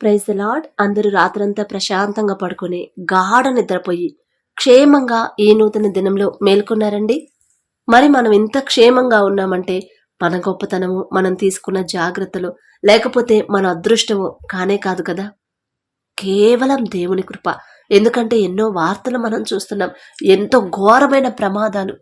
Praise lord అందరూ రాత్రంతా ప్రశాంతంగా పడుకొని గాఢ నిద్రపోయి క్షేమంగా ఈ నూతన దినంలో మేల్కొన్నారండి? మరి మనం ఇంత క్షేమంగా ఉన్నామంటే మన గొప్పతనము మనం తీసుకున్న జాగ్రత్తలు లేకపోతే మన అదృష్టము కానే కాదు కదా? కేవలం దేవుని కృప. ఎందుకంటే ఎన్నో వార్తలు మనం చూస్తున్నాం. ఎంతో ఘోరమైన ప్రమాదాలు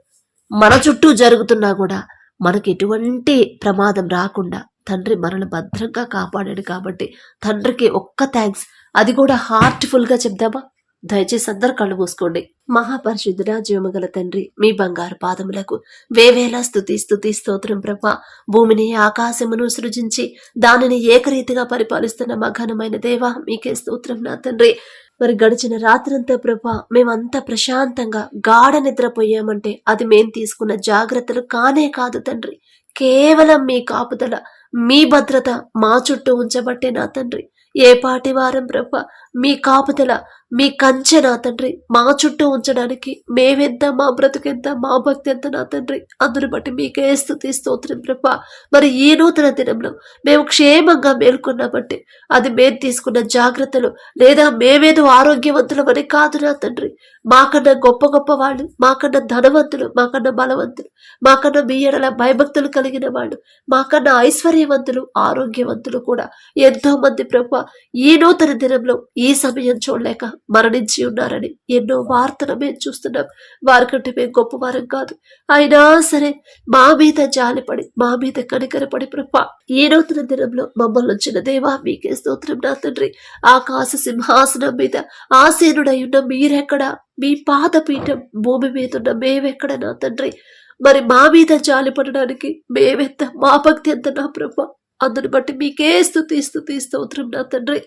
మన చుట్టూ జరుగుతున్నా కూడా మనకి ఎటువంటి ప్రమాదం రాకుండా తండ్రి మనల్ని భద్రంగా కాపాడాడు కాబట్టి తండ్రికి ఒక్క థ్యాంక్స్ అది కూడా హార్ట్ఫుల్గా చెప్దామా? దయచేసి అందరు కళ్ళు మూసుకోండి. మహాపరిశుద్ధుడ జీవమగల తండ్రి మీ బంగారు పాదములకు వేవేలా స్థుతి స్థుతి స్తోత్రం ప్రభ భూమిని ఆకాశమును సృజించి దానిని ఏకరీతిగా పరిపాలిస్తున్న మఘనమైన దేవ మీకే స్తోత్రం నా తండ్రి. మరి గడిచిన రాత్రంతా ప్రభా మేమంతా ప్రశాంతంగా గాఢ నిద్రపోయామంటే అది మేం తీసుకున్న జాగ్రత్తలు కానే కాదు తండ్రి. కేవలం మీ కాపుదల మీ భద్రత మా చుట్టూ ఉంచబట్టే నా తండ్రి. ఏ పాటి వారం ప్రభ మీ కాపుదల మీ కంచె నా తండ్రి. మా చుట్టూ ఉంచడానికి మేమెంత మా బ్రతుకెంత మా భక్తి ఎంత నా తండ్రి. అందుని బట్టి మీకే స్థుతి స్తోత్రం ప్రభ. మరి ఈ నూతన దినంలో మేము క్షేమంగా మేల్కొన్నామంటే అది మేము తీసుకున్న జాగ్రత్తలు లేదా మేమేదో ఆరోగ్యవంతులమని కాదు నా తండ్రి. మాకన్నా గొప్ప గొప్ప వాళ్ళు మాకన్నా ధనవంతులు మాకన్నా బలవంతులు మాకన్నా మీ ఎడల భయభక్తులు కలిగిన వాళ్ళు మాకన్నా ఐశ్వర్యవంతులు ఆరోగ్యవంతులు కూడా. ఎంతో మంది ప్రభ ఈ నూతన దినంలో ఈ ఈ సమయం చూడలేక మరణించి ఉన్నారని ఎన్నో వార్తలు మేము చూస్తున్నాం. వారికంటే మేము గొప్పవారం కాదు. అయినా సరే మా మీద జాలిపడి మా మీద కనికరపడి ప్రభ ఈ నూతన దినంలో మమ్మల్ని వచ్చిన దేవా మీకే స్తోత్రం నా తండ్రి. ఆకాశ సింహాసనం మీద ఆసీనుడై ఉన్న మీరెక్కడ? మీ పాదపీఠం భూమి మీద ఉన్న మేమెక్కడ నా తండ్రి? మరి మా మీద జాలి పడడానికి మేమెంత మా భక్తి ఎంత నా ప్రభ? అందుని బట్టి మీకే స్థుతి స్థుతి స్తోత్రం నా తండ్రి.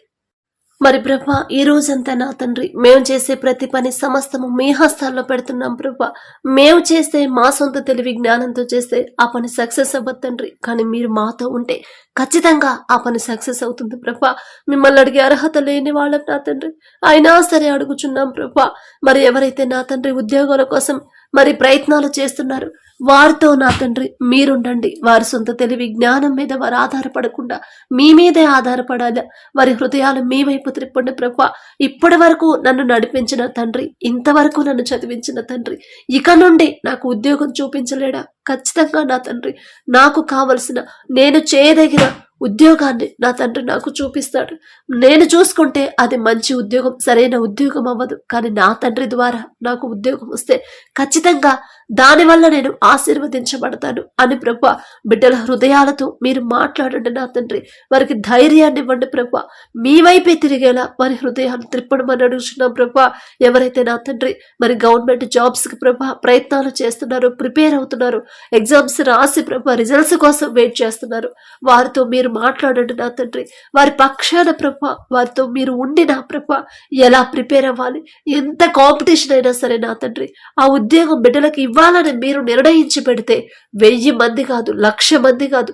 మరి ప్రభా ఈ రోజంతా నా తండ్రి మేము చేసే ప్రతి పని సమస్తము మీ హస్తాల్లో పెడుతున్నాం ప్రభా. మేము చేస్తే మా సొంత తెలివి జ్ఞానంతో చేస్తే ఆ పని సక్సెస్ అవ్వదు తండ్రి కానీ మీరు మాతో ఉంటే ఖచ్చితంగా ఆ పని సక్సెస్ అవుతుంది ప్రభా. మిమ్మల్ని అడిగే అర్హత లేని వాళ్ళం నా తండ్రి. అయినా సరే అడుగుచున్నాం ప్రభా. మరి ఎవరైతే నా తండ్రి ఉద్యోగాల కోసం మరి ప్రయత్నాలు చేస్తున్నారు వారితో నా తండ్రి మీరుండండి. వారి సొంత తెలివి జ్ఞానం మీద వారు ఆధారపడకుండా మీ మీదే ఆధారపడాలి? వారి హృదయాలు మీ వైపు త్రిప్పండి ప్రభా. ఇప్పటి వరకు నన్ను నడిపించిన తండ్రి ఇంతవరకు నన్ను చదివించిన తండ్రి ఇక నుండి నాకు ఉద్యోగం చూపించలేడా? ఖచ్చితంగా నా తండ్రి నాకు కావలసిన నేను చేయదగిన ఉద్యోగాన్ని నా తండ్రి నాకు చూపిస్తాడు. నేను చూసుకుంటే అది మంచి ఉద్యోగం సరైన ఉద్యోగం అవ్వదు. కానీ నా తండ్రి ద్వారా నాకు ఉద్యోగం వస్తే ఖచ్చితంగా దానివల్ల నేను ఆశీర్వదించబడతాను అని ప్రభు బిడ్డల హృదయాలతో మీరు మాట్లాడండి నా తండ్రి. వారికి ధైర్యాన్ని ఇవ్వండి ప్రభు. మీ వైపే తిరిగేలా వారి హృదయాలు త్రిప్పడమని అడుగుతున్నాం ప్రభు. ఎవరైతే నా తండ్రి మరి గవర్నమెంట్ జాబ్స్కి ప్రభా ప్రయత్నాలు చేస్తున్నారు ప్రిపేర్ అవుతున్నారు ఎగ్జామ్స్ రాసి ప్రభు రిజల్ట్స్ కోసం వెయిట్ చేస్తున్నారు వారితో మీరు మాట్లాడండి నా తండ్రి. వారి పక్షాన ప్రభ వారితో మీరు ఉండి నా ప్రభ ఎలా ప్రిపేర్ అవ్వాలి ఎంత కాంపిటీషన్ అయినా సరే నా తండ్రి. ఆ ఉద్యోగం బిడ్డలకు ఇవ్వాలని మీరు నిర్ణయించి పెడితే వెయ్యి మంది కాదు లక్ష మంది కాదు.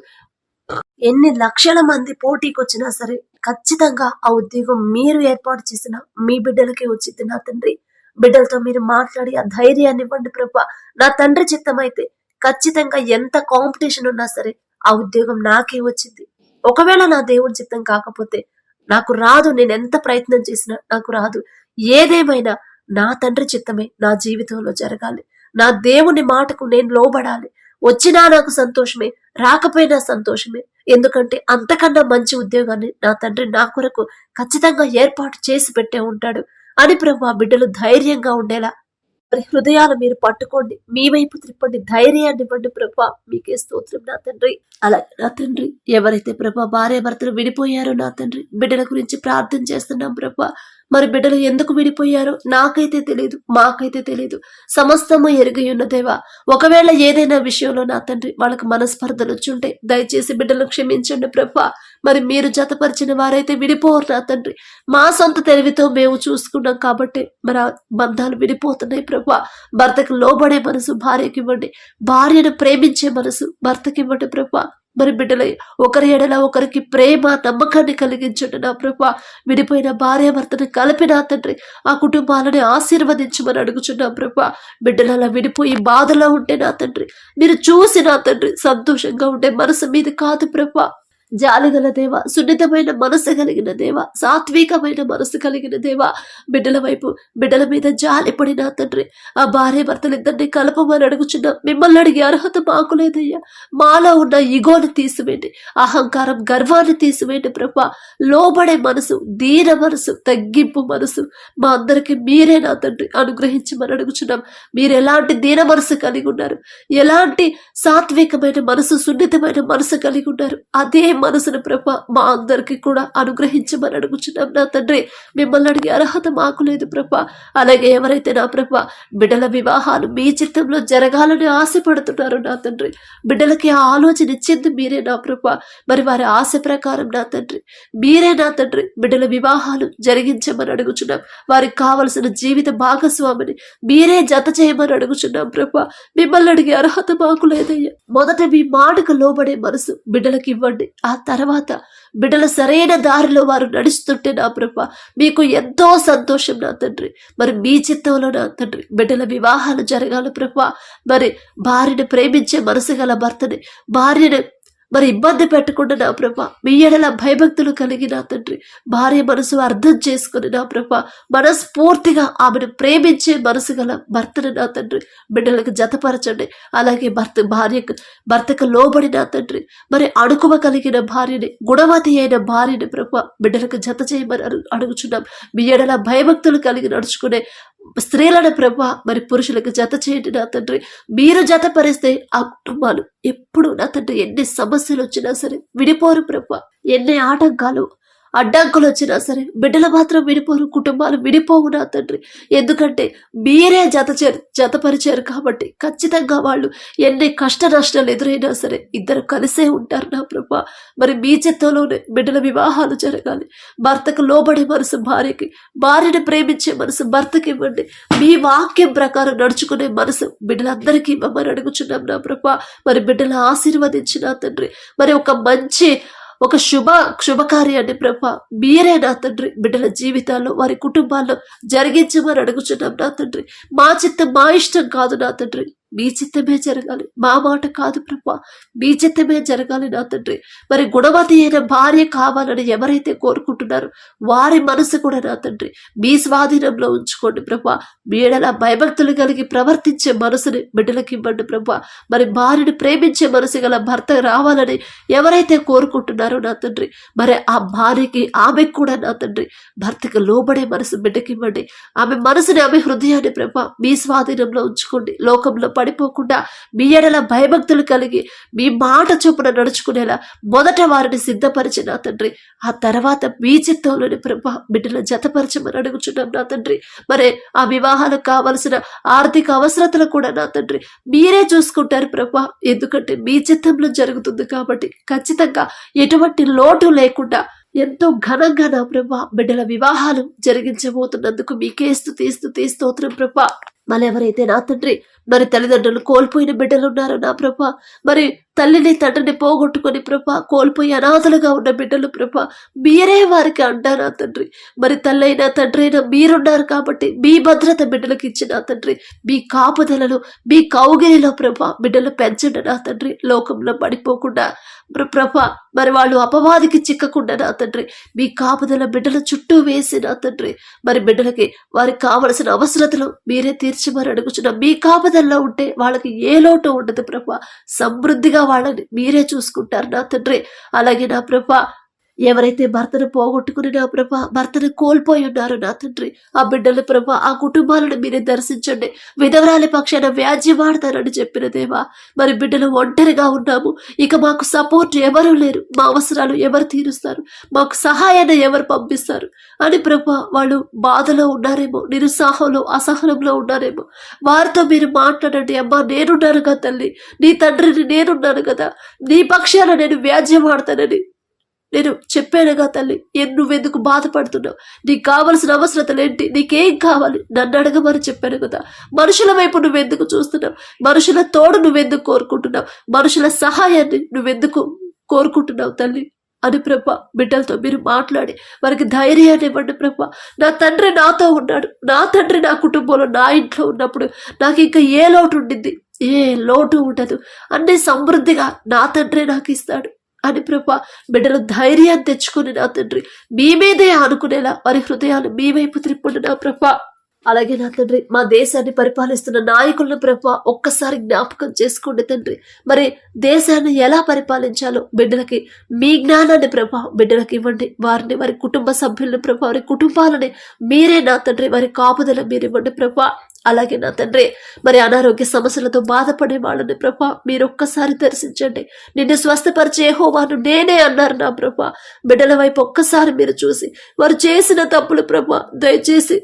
ఎన్ని లక్షల మంది పోటీకి వచ్చినా సరే ఖచ్చితంగా ఆ ఉద్యోగం మీరు ఏర్పాటు చేసిన మీ బిడ్డలకే వచ్చింది నా తండ్రి. బిడ్డలతో మీరు మాట్లాడి ఆ ధైర్యాన్ని ఇవ్వండి ప్రభా. నా తండ్రి చిత్తం అయితే ఖచ్చితంగా ఎంత కాంపిటీషన్ ఉన్నా సరే ఆ ఉద్యోగం నాకే వచ్చింది. ఒకవేళ నా దేవుడి చిత్తం కాకపోతే నాకు రాదు నేను ఎంత ప్రయత్నం చేసినా నాకు రాదు. ఏదేమైనా నా తండ్రి చిత్తమే నా జీవితంలో జరగాలి. నా దేవుని మాటకు నేను లోబడాలి. వచ్చినా నాకు సంతోషమే రాకపోయినా సంతోషమే. ఎందుకంటే అంతకన్నా మంచి ఉద్యోగాన్ని నా తండ్రి నా కొరకు ఖచ్చితంగా ఏర్పాటు చేసి పెట్టే ఉంటాడు అని ప్రభు ఆ బిడ్డలు ధైర్యంగా ఉండేలా. మరి హృదయాలు మీరు పట్టుకోండి మీ వైపు త్రిప్పండి ధైర్యాన్ని ఇవ్వండి ప్రభా. మీకే స్తోత్రం నా తండ్రి. అలాగే నా తండ్రి ఎవరైతే ప్రభా భార్య భర్తలు విడిపోయారో నా తండ్రి బిడ్డల గురించి ప్రార్థన చేస్తున్నాం ప్రభా. మరి బిడ్డలు ఎందుకు విడిపోయారో నాకైతే తెలియదు మాకైతే తెలియదు సమస్తము ఎరిగి ఉన్న దేవా ఒకవేళ ఏదైనా విషయంలో నా తండ్రి వాళ్ళకి మనస్పర్ధలు వచ్చుంటే దయచేసి బిడ్డలు క్షమించండి ప్రభా. మరి మీరు జతపరిచిన వారైతే విడిపోరు నా తండ్రి. మా సొంత తెలివితో మేము చూసుకున్నాం కాబట్టి మరి బంధాలు విడిపోతున్నాయి ప్రభా. భర్తకు లోబడే మనసు భార్యకి ఇవ్వండి భార్యను ప్రేమించే మనసు భర్తకి ఇవ్వండి ప్రభా. మరి బిడ్డల ఒకరి ఎడల ఒకరికి ప్రేమ నమ్మకాన్ని కలిగించండి నా ప్రభా. విడిపోయిన భార్య భర్తను కలిపిన తండ్రి ఆ కుటుంబాలని ఆశీర్వదించమని అడుగుచున్నా ప్రభా. బిడ్డలు అలా విడిపోయి బాధలో ఉంటే నా తండ్రి మీరు చూసి నా తండ్రి సంతోషంగా ఉంటే మనసు మీద కాదు ప్రభా. జాలిగల దేవ సున్నితమైన మనసు కలిగిన దేవ సాత్వికమైన మనసు కలిగిన దేవ బిడ్డల వైపు బిడ్డల మీద జాలి పడిన తండ్రి ఆ భార్య భర్తలిద్దరిని కలపమని అడుగుచున్న మిమ్మల్ని అడిగే అర్హత మాకు లేదయ్యా. మాలో ఉన్న ఇగోని తీసివేయండి అహంకారం గర్వాన్ని తీసివేయండి ప్రభా. లోబడే మనసు దీన మనసు తగ్గింపు మనసు మా అందరికి మీరే నా తండ్రి అనుగ్రహించమని అడుగుచున్నాం. మీరు ఎలాంటి దీన మనసు కలిగి ఉన్నారు? ఎలాంటి సాత్వికమైన మనసు సున్నితమైన మనసు కలిగి ఉన్నారు? అదే మనసును ప్రభ మా అందరికి కూడా అనుగ్రహించమని అడుగుచున్నాం నా తండ్రి. మిమ్మల్ని అడిగే అర్హత మాకు లేదు ప్రభ. అలాగే ఎవరైతే నా ప్రభ బిడ్డల వివాహాలు మీ చిత్తంలో జరగాలని ఆశపడుతున్నారు నా తండ్రి బిడ్డలకి ఆ ఆలోచన ఇచ్చింది మీరే నా ప్రభ. మరి వారి ఆశ ప్రకారం నా తండ్రి మీరే నా తండ్రి బిడ్డల వివాహాలు జరిగించమని అడుగుచున్నాం. వారికి కావలసిన జీవిత భాగస్వామిని మీరే జత చేయమని అడుగుచున్నాం ప్రభ. మిమ్మల్ని అడిగే అర్హత మాకు లేదయ్యా. మొదట మీ మాటకు లోబడే మనసు బిడ్డలకి ఇవ్వండి. ఆ తర్వాత బిడ్డల సరైన దారిలో వారు నడుస్తుంటే నా ప్రభ మీకు ఎంతో సంతోషం నా తండ్రి. మరి మీ చిత్తంలో నా తండ్రి బిడ్డల వివాహాలు జరగాలి ప్రభ. మరి భార్యను ప్రేమించే మనసు గల భర్తని భార్యను మరి ఇబ్బంది పెట్టకుండా నా ప్రభ మీ ఎడల భయభక్తులు కలిగి నా తండ్రి. భార్య మనసు అర్థం చేసుకుని నా ప్రభ మనస్ఫూర్తిగా ఆమెను ప్రేమించే మనసు గల భర్తను నా తండ్రి. బిడ్డలకు జతపరచండి. అలాగే భర్త భార్యకు భర్తకు లోబడి నా తండ్రి. మరి అణుకువ కలిగిన భార్యని గుణవతి అయిన భార్యని ప్రభ బిడ్డలకు జత చేయమని అడుగు అడుగుచున్నాం. మీ ఎడల భయభక్తులు కలిగి నడుచుకునే స్త్రీలను ప్రభు మరి పురుషులకు జత చేయండి నా తండ్రి. మీరు జతపరిస్తే ఆ కుటుంబాలు ఎప్పుడు నా తండ్రి ఎన్ని సమస్యలు వచ్చినా సరే విడిపోరు ప్రభ. ఎన్ని ఆటంకాలు అడ్డంకులు వచ్చినా సరే బిడ్డలు మాత్రం విడిపోరు కుటుంబాలు విడిపోవు నా తండ్రి. ఎందుకంటే మీరే జత చేరు జతపరిచారు కాబట్టి ఖచ్చితంగా వాళ్ళు ఎన్ని కష్ట నష్టాలు ఎదురైనా సరే ఇద్దరు కలిసే ఉంటారు నా ప్రభా. మరి మీ చిత్తంలోనే బిడ్డల వివాహాలు జరగాలి. భర్తకు లోబడే మనసు భార్యకి భార్యను ప్రేమించే మనసు భర్తకి ఇవ్వండి. మీ వాక్యం ప్రకారం నడుచుకునే మనసు బిడ్డలందరికీ ఇవ్వమని అడుగుచున్నాం నా ప్రభా. మరి బిడ్డలు ఆశీర్వదించిన తండ్రి. మరి ఒక మంచి ఒక శుభ శుభకార్యాన్ని ప్రభ. మీరే నా తండ్రి. బిడ్డల జీవితాల్లో వారి కుటుంబాల్లో జరిగించమని అడుగుచున్నాం నా తండ్రి. మా చిత్తం మా ఇష్టం కాదు నా తండ్రి. మీ చిత్తమే జరగాలి. మా మాట కాదు ప్రభా. మీ చిత్తమే జరగాలి నా తండ్రి. మరి గుణవతి అయిన భార్య కావాలని ఎవరైతే కోరుకుంటున్నారో వారి మనసు కూడా నా తండ్రి. మీ స్వాధీనంలో ఉంచుకోండి ప్రభా. మీడలా భయభక్తులు కలిగి ప్రవర్తించే మనసుని బిడ్డలకి ఇవ్వండి ప్రభా. మరి భార్యను ప్రేమించే మనసు గల భర్త రావాలని ఎవరైతే కోరుకుంటున్నారో నా తండ్రి. మరి ఆ భార్యకి ఆమెకు కూడా నా తండ్రి. భర్తకి లోబడే మనసు బిడ్డకి ఇవ్వండి ఆమె మనసుని ఆమె హృదయాన్ని ప్రభా మీ స్వాధీనంలో ఉంచుకోండి. లోకంలో పడిపోకుండా మీ ఎడల భయభక్తులు కలిగి మీ మాట చొప్పున నడుచుకునేలా మొదట వారిని సిద్ధపరిచి నా తండ్రి. ఆ తర్వాత మీ చిత్తంలోని ప్రభా బిడ్డల జతపరచమని అడుగుచున్నాం నా తండ్రి. మరి ఆ వివాహాలకు కావలసిన ఆర్థిక అవసరతలు కూడా నా తండ్రి. మీరే చూసుకుంటారు ప్రభా. ఎందుకంటే మీ చిత్తంలో జరుగుతుంది కాబట్టి ఖచ్చితంగా ఎటువంటి లోటు లేకుండా ఎంతో ఘనంగా నా ప్రభా బిడ్డల వివాహాలు జరిగించబోతున్నందుకు మీకే స్థుతి స్థుతి స్తోత్రం ప్రభా. మరి ఎవరైతే నా తండ్రి మరి తల్లిదండ్రులు కోల్పోయిన బిడ్డలున్నారో నా ప్రభ. మరి తల్లిని తండ్రిని పోగొట్టుకొని ప్రభ కోల్పోయి అనాథలుగా ఉన్న బిడ్డలు ప్రభ మీరే వారికి అంటారు నా తండ్రి. మరి తల్లైనా తండ్రి అయినా మీరున్నారు కాబట్టి మీ భద్రత బిడ్డలకు ఇచ్చిన తండ్రి. మీ కాపుదలలో మీ కౌగిలిలో ప్రభ బిడ్డలు పెంచండి నా తండ్రి. లోకంలో పడిపోకుండా ప్రభ మరి వాళ్ళు అపవాదికి చిక్కకుండా నా తండ్రి. మీ కాపుదల బిడ్డల చుట్టూ వేసి నా తండ్రి. మరి బిడ్డలకి వారికి కావలసిన అవసరతలు మీరే తీర్చమని అడుగుచున్న మీ కాపదల్లో ఉంటే వాళ్ళకి ఏ లోటు ఉండదు ప్రభా. సమృద్ధిగా వాళ్ళని మీరే చూసుకుంటారు నా తండ్రి. అలాగే నా ప్రభా ఎవరైతే భర్తను పోగొట్టుకుని నా ప్రభ భర్తను కోల్పోయి ఉన్నారో నా తండ్రి. ఆ బిడ్డలు ప్రభ ఆ కుటుంబాలను మీరే దర్శించండి. విధవరాలి పక్షాన వ్యాజ్యమాడతారని చెప్పిన దేవా మరి బిడ్డలు ఒంటరిగా ఉన్నాము. ఇక మాకు సపోర్ట్ ఎవరు లేరు. మా అవసరాలు ఎవరు తీరుస్తారు? మాకు సహాయాన్ని ఎవరు పంపిస్తారు? అని ప్రభ వాళ్ళు బాధలో ఉన్నారేమో నిరుత్సాహంలో అసహనంలో ఉన్నారేమో. వారితో మీరు మాట్లాడండి. అమ్మా నేనున్నాను కదా తల్లి. నీ తండ్రిని నేనున్నాను కదా. నీ పక్షాన నేను వ్యాజ్యమాడతానని నేను చెప్పానుగా తల్లి నువ్వెందుకు బాధపడుతున్నావు? నీకు కావలసిన అవసరతలు ఏంటి? నీకేం కావాలి? నన్ను అడగమని చెప్పాను కదా. మనుషుల వైపు నువ్వెందుకు చూస్తున్నావు? మనుషుల తోడు నువ్వెందుకు కోరుకుంటున్నావు? మనుషుల సహాయాన్ని నువ్వెందుకు కోరుకుంటున్నావు తల్లి? అని ప్రభ బిడ్డలతో మీరు మాట్లాడి వారికి ధైర్యాన్ని ఇవ్వండి ప్రభ. నా తండ్రి నాతో ఉన్నాడు. నా తండ్రి నా కుటుంబంలో నా ఇంట్లో ఉన్నప్పుడు నాకు ఇంకా ఏ లోటు ఉండింది ఏ లోటు ఉండదు. అన్ని సమృద్ధిగా నా తండ్రి నాకు ఇస్తాడు. అని ప్రభా బిడ్డలు ధైర్యాన్ని తెచ్చుకుని నా తండ్రి మీ మీదే అనుకునేలా వారి హృదయాలు మీ వైపు త్రిప్పండి నా ప్రభా? అలాగే నా తండ్రి మా దేశాన్ని పరిపాలిస్తున్న నాయకులను ప్రభా ఒక్కసారి జ్ఞాపకం చేసుకోండి తండ్రి. మరి దేశాన్ని ఎలా పరిపాలించాలో బిడ్డలకి మీ జ్ఞానాన్ని ప్రభా బిడ్డలకి ఇవ్వండి. వారిని వారి కుటుంబ సభ్యులను ప్రభా వారి కుటుంబాలని మీరే నా తండ్రి వారి కాపుదల మీరు ఇవ్వండి ప్రభా. అలాగే నా తండ్రి మరి అనారోగ్య సమస్యలతో బాధపడే వాళ్ళని ప్రభా మీరు ఒక్కసారి దర్శించండి. నిన్ను స్వస్థపరిచే హోవాను నేనే అన్నారు నా ప్రభా. బిడ్డల వైపు ఒక్కసారి మీరు చూసి వారు చేసిన తప్పులు ప్రభా దయచేసి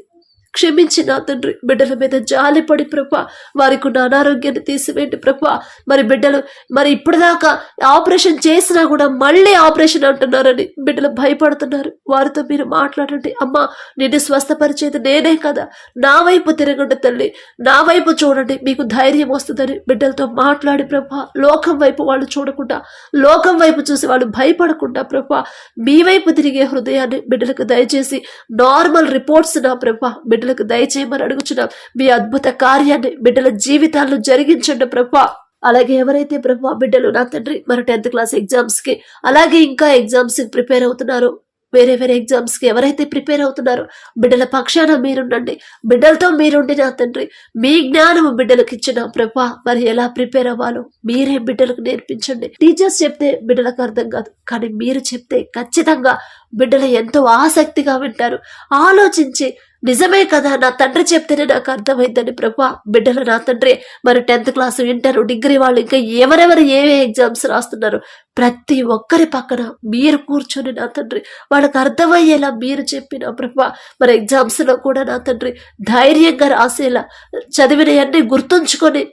క్షమించి నా తండ్రి బిడ్డల మీద జాలిపడి ప్రభా వారికి ఉన్న అనారోగ్యాన్ని తీసివేయండి ప్రభా. మరి బిడ్డలు మరి ఇప్పటిదాకా ఆపరేషన్ చేసినా కూడా మళ్ళీ ఆపరేషన్ అంటున్నారని బిడ్డలు భయపడుతున్నారు. వారితో మీరు మాట్లాడండి. అమ్మా నిన్ను స్వస్థపరిచేది నేనే కదా. నా వైపు తిరగండి తల్లి. నా వైపు చూడండి. మీకు ధైర్యం వస్తుందని బిడ్డలతో మాట్లాడి ప్రభా. లోకం వైపు వాళ్ళు చూడకుండా లోకం వైపు చూసి వాళ్ళు భయపడకుండా ప్రభ మీ వైపు తిరిగే హృదయాన్ని బిడ్డలకు దయచేసి నార్మల్ రిపోర్ట్స్ నా ప్రభా బిడ్డలకు దయచేయమని అడుగుచున్నాం. మీ అద్భుత కార్యాన్ని బిడ్డల జీవితాల్లో జరిగించండి ప్రభా. అలాగే ఎవరైతే ప్రభా బిడ్డలు నా తండ్రి మరి టెన్త్ క్లాస్ ఎగ్జామ్స్కి అలాగే ఇంకా ఎగ్జామ్స్కి ప్రిపేర్ అవుతున్నారో. వేరే వేరే ఎగ్జామ్స్కి ఎవరైతే ప్రిపేర్ అవుతున్నారో బిడ్డల పక్షాన మీరుండండి. బిడ్డలతో మీరుండి నా తండ్రి మీ జ్ఞానము బిడ్డలకు ఇచ్చిన ప్రభా. మరి ఎలా ప్రిపేర్ అవ్వాలో మీరే బిడ్డలకు నేర్పించండి. టీచర్స్ చెప్తే బిడ్డలకు అర్థం కాదు కానీ మీరు చెప్తే ఖచ్చితంగా బిడ్డలు ఎంతో ఆసక్తిగా వింటారు. ఆలోచించి నిజమే కదా నా తండ్రి చెప్తేనే నాకు అర్థమైందని ప్రభా బిడ్డలు నా తండ్రి. మరి టెన్త్ క్లాస్ ఇంటర్ డిగ్రీ వాళ్ళు ఇంకా ఎవరెవరు ఏ ఎగ్జామ్స్ రాస్తున్నారు? ప్రతి ఒక్కరి పక్కన మీరు కూర్చొని నా తండ్రి. వాళ్ళకి అర్థమయ్యేలా మీరు చెప్పిన ప్రభా మరి ఎగ్జామ్స్లో కూడా నా తండ్రి ధైర్యంగా రాసేలా చదివినవన్నీ గుర్తుంచుకొని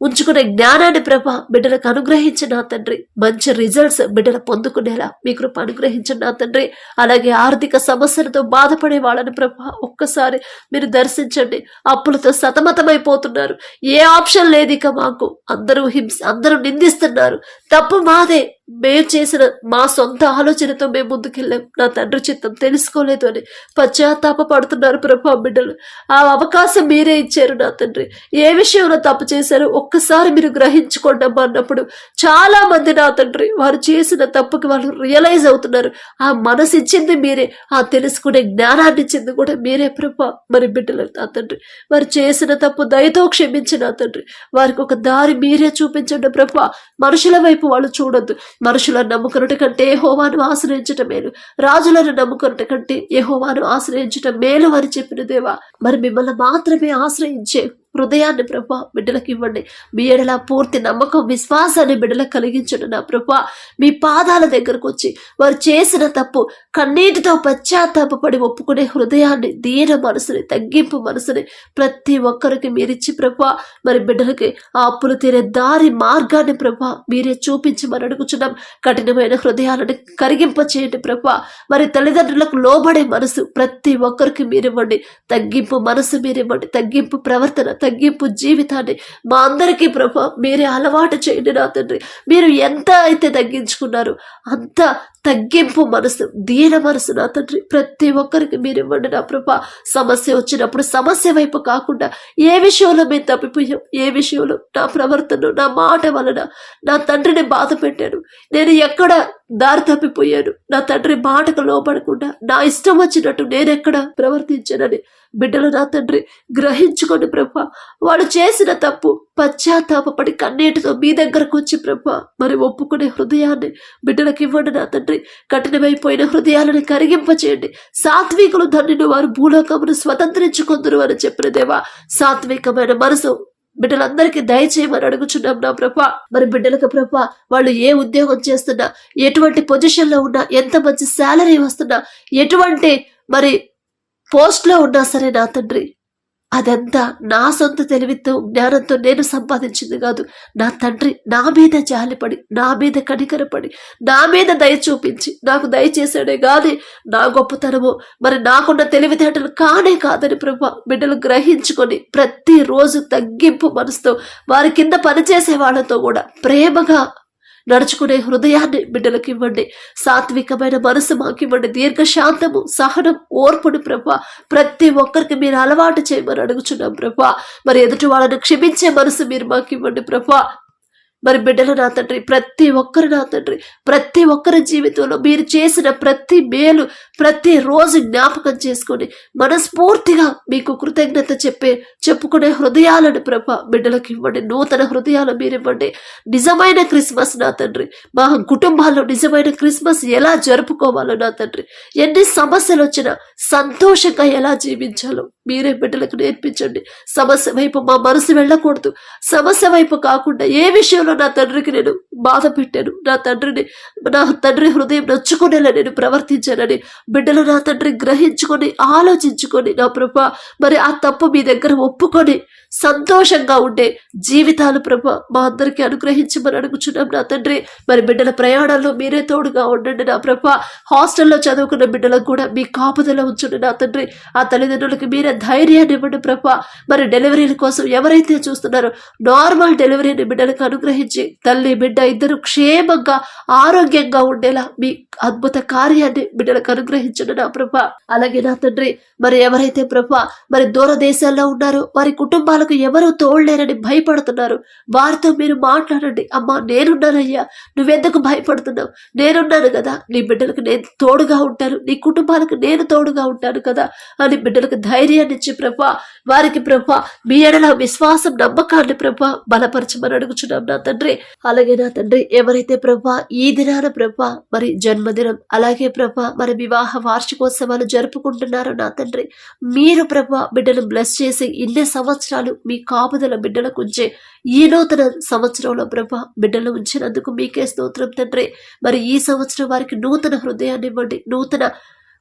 ఉంచుకునే జ్ఞానాన్ని ప్రభ బిడ్డలకు అనుగ్రహించిన నా తండ్రి. మంచి రిజల్ట్స్ బిడ్డలు పొందుకునేలా మీ కృప అనుగ్రహించిన నా తండ్రి. అలాగే ఆర్థిక సమస్యలతో బాధపడే వాళ్ళని ప్రభ ఒక్కసారి మీరు దర్శించండి. అప్పులతో సతమతమైపోతున్నారు. ఏ ఆప్షన్ లేదు ఇక మాకు. అందరూ హింస అందరూ నిందిస్తున్నారు. తప్పు మాదే. మేము చేసిన మా సొంత ఆలోచనతో మేము ముందుకెళ్ళాం. నా తండ్రి చిత్తం తెలుసుకోలేదు అని పశ్చాత్తాప పడుతున్నారు ప్రభా బిడ్డలు. ఆ అవకాశం మీరే ఇచ్చారు నా తండ్రి. ఏ విషయంలో తప్పు చేశారు ఒక్కసారి మీరు గ్రహించుకోండి అన్నప్పుడు చాలా మంది నా తండ్రి వారు చేసిన తప్పుకి వాళ్ళు రియలైజ్ అవుతున్నారు. ఆ మనసు ఇచ్చింది మీరే ఆ తెలుసుకునే జ్ఞానాన్ని ఇచ్చింది కూడా మీరే ప్రభా మరి బిడ్డలు నా తండ్రి. వారు చేసిన తప్పు దయతో క్షమించిన తండ్రి. వారికి ఒక దారి మీరే చూపించండి ప్రభా. మనుషుల వైపు వాళ్ళు చూడొద్దు. మనుషులను నమ్ముకున్నట కంటే యహోవాను ఆశ్రయించటం మేలు రాజులను నమ్ముకున్నట కంటే యహోవాను ఆశ్రయించటం మేలు అని చెప్పిన దేవా మరి మిమ్మల్ని మాత్రమే ఆశ్రయించే హృదయాన్ని ప్రభా బిడ్డలకు ఇవ్వండి. మీ ఎడల పూర్తి నమ్మకం విశ్వాసాన్ని బిడ్డలకు కలిగించండి నా ప్రభా. మీ పాదాల దగ్గరకు వచ్చి వారు చేసిన తప్పు కన్నీటితో పశ్చాత్తాపడి ఒప్పుకునే హృదయాన్ని దీన మనసుని తగ్గింపు మనసుని ప్రతి ఒక్కరికి మీరిచ్చి ప్రభా మరి బిడ్డలకి ఆ అప్పులు తీరే దారి మార్గాన్ని ప్రభా మీరే చూపించి మరి అడుగుచున్నాం. కఠినమైన హృదయాలను కరిగింప చేయండి ప్రభా. మరి తల్లిదండ్రులకు లోబడే మనసు ప్రతి ఒక్కరికి మీరివ్వండి. తగ్గింపు మనసు మీరివ్వండి. తగ్గింపు ప్రవర్తన తగ్గింపు జీవితాన్ని మా అందరికీ ప్రభా మీరే అలవాటు చేయండి నా తండ్రి. మీరు ఎంత అయితే తగ్గించుకున్నారు అంత తగ్గింపు మనసు దీన మనసు నా తండ్రి. ప్రతి ఒక్కరికి మీరు ఇవ్వండి నా ప్రభా. సమస్య వచ్చినప్పుడు సమస్య వైపు కాకుండా ఏ విషయంలో మేము తప్పిపోయాం ఏ విషయంలో నా ప్రవర్తన నా మాట వలన నా తండ్రిని బాధ పెట్టాను. నేను ఎక్కడ దారి తప్పిపోయాను? నా తండ్రి మాటకు లోపడకుండా నా ఇష్టం వచ్చినట్టు నేనెక్కడ ప్రవర్తించానని బిడ్డలు నా తండ్రి గ్రహించుకోండి ప్రభా. వాళ్ళు చేసిన తప్పు పశ్చాత్తాపడి కన్నీటితో మీ దగ్గరకు వచ్చి ప్రభా మరి ఒప్పుకునే హృదయాన్ని బిడ్డలకు ఇవ్వండి నా తండ్రి. కఠినమైపోయిన హృదయాలను కరిగింపచేయండి. సాత్వికులు ధన్యులు వారు భూలోకమును స్వతంత్రించుకుందరు అని చెప్పిన దేవా సాత్వికమైన మనసు బిడ్డలందరికీ దయచేయమని అడుగుచున్నాం నా ప్రభా. మరి బిడ్డలకు ప్రభా వాళ్ళు ఏ ఉద్యోగం చేస్తున్నా ఎటువంటి పొజిషన్లో ఉన్నా ఎంత మంచి శాలరీ వస్తున్నా ఎటువంటి మరి పోస్ట్లో ఉన్నా సరే నా తండ్రి అదంతా నా సొంత తెలివితో జ్ఞానంతో నేను సంపాదించింది కాదు. నా తండ్రి నా మీద జాలిపడి నా మీద కనికరపడి నా మీద దయ చూపించి నాకు దయచేసాడే కానీ నా గొప్పతనము మరి నాకున్న తెలివితేటలు కానే కాదని ప్రభా బిడ్డలు గ్రహించుకొని ప్రతిరోజు తగ్గింపు మనసుతో వారి కింద పనిచేసే వాళ్ళతో కూడా ప్రేమగా నడుచుకునే హృదయాన్ని బిడ్డలకు ఇవ్వండి సాత్వికమైన మనసు మాకు ఇవ్వండి దీర్ఘశాంతము సహనం ఓర్పుడు ప్రభ ప్రతి ఒక్కరికి మీరు అలవాటు చేయమని అడుగుచున్నాం ప్రభా. మరి ఎదుటి వాళ్ళను క్షమించే మనసు మీరు మాకు ఇవ్వండి ప్రభా. మరి బిడ్డలు నా తండ్రి ప్రతి ఒక్కరు నా తండ్రి ప్రతి ఒక్కరి జీవితంలో మీరు చేసిన ప్రతి మేలు ప్రతి రోజు జ్ఞాపకం చేసుకొని మనస్ఫూర్తిగా మీకు కృతజ్ఞత చెప్పే చెప్పుకునే హృదయాలను ప్రభ బిడ్డలకు ఇవ్వండి. నూతన హృదయాలు మీరు ఇవ్వండి. నిజమైన క్రిస్మస్ నా తండ్రి. మా కుటుంబాల్లో నిజమైన క్రిస్మస్ ఎలా జరుపుకోవాలో నా తండ్రి. ఎన్ని సమస్యలు వచ్చినా సంతోషంగా ఎలా జీవించాలో మీరే బిడ్డలకు నేర్పించండి. సమస్య వైపు మా మనసు వెళ్ళకూడదు. సమస్య వైపు కాకుండా ఏ విషయంలో నా తండ్రికి నేను బాధ పెట్టాను. నా తండ్రిని నా తండ్రి హృదయం నచ్చుకునేలా నేను ప్రవర్తించానని బిడ్డలు నా తండ్రి గ్రహించుకొని ఆలోచించుకొని నా ప్రభ మరి ఆ తప్పు మీ దగ్గర ఒప్పుకొని సంతోషంగా ఉండే జీవితాలు ప్రభ మా అందరికీ అనుగ్రహించమని అడుగుచున్నాం నా తండ్రి. మరి బిడ్డల ప్రయాణాల్లో మీరే తోడుగా ఉండండి నా ప్రభ. హాస్టల్లో చదువుకున్న బిడ్డలకు కూడా మీ కాపుదల ఉంచండి నా తండ్రి. ఆ తల్లిదండ్రులకి మీరే ధైర్యాన్ని ఇవ్వండి ప్రభ. మరి డెలివరీల కోసం ఎవరైతే చూస్తున్నారో నార్మల్ డెలివరీని బిడ్డలకు అనుగ్రహించి తల్లి బిడ్డ ఇద్దరు క్షేమంగా ఆరోగ్యంగా ఉండేలా మీ అద్భుత కార్యాన్ని బిడ్డలకు అనుగ్రహించండి నా ప్రభ. అలాగే నా తండ్రి మరి ఎవరైతే ప్రభ మరి దూర దేశాల్లో ఉన్నారో వారి కుటుంబాలకు ఎవరు తోడలేరని భయపడుతున్నారు. వారితో మీరు మాట్లాడండి. అమ్మా నేనున్నానయ్యా. నువ్వెందుకు భయపడుతున్నావు? నేనున్నాను కదా. నీ బిడ్డలకు నేను తోడుగా ఉంటాను. నీ కుటుంబాలకు నేను తోడుగా ఉంటాను కదా అని బిడ్డలకు ధైర్యాన్ని ఇచ్చి ప్రభ వారికి ప్రభ మీ ఎడల విశ్వాసం నమ్మకాన్ని ప్రభ బలపరచమని అడుగుచున్నాం నా తండ్రి. అలాగే నా తండ్రి ఎవరైతే ప్రభా ఈ దినాన ప్రభా మరి జన్మదినం అలాగే ప్రభా మరి వివాహ వార్షికోత్సవాలు జరుపుకుంటున్నారో నా తండ్రి మీరు ప్రభా బిడ్డను బ్లెస్ చేసి ఇన్ని సంవత్సరాలు మీ కాపుదల బిడ్డలకు ఉంచే ఈ నూతన సంవత్సరంలో ప్రభా బిడ్డలు ఉంచినందుకు మీకే స్తోత్రం తండ్రి. మరి ఈ సంవత్సరం వారికి నూతన హృదయాన్ని ఇవ్వండి నూతన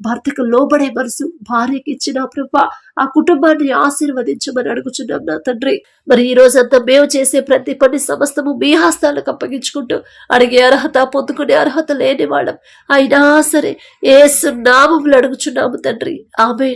భర్తకు లోబడే మనసు భార్యకి ఇచ్చిన ప్రభ ఆ కుటుంబాన్ని ఆశీర్వదించమని అడుగుచున్నాం నా తండ్రి. మరి ఈ రోజంతా మేము చేసే ప్రతి పని సమస్తము మీ హస్తాలకు అప్పగించుకుంటూ అడిగే అర్హత పొందుకునే అర్హత లేని వాళ్ళం. అయినా సరే ఏసు నామములు అడుగుచున్నాము తండ్రి. ఆమె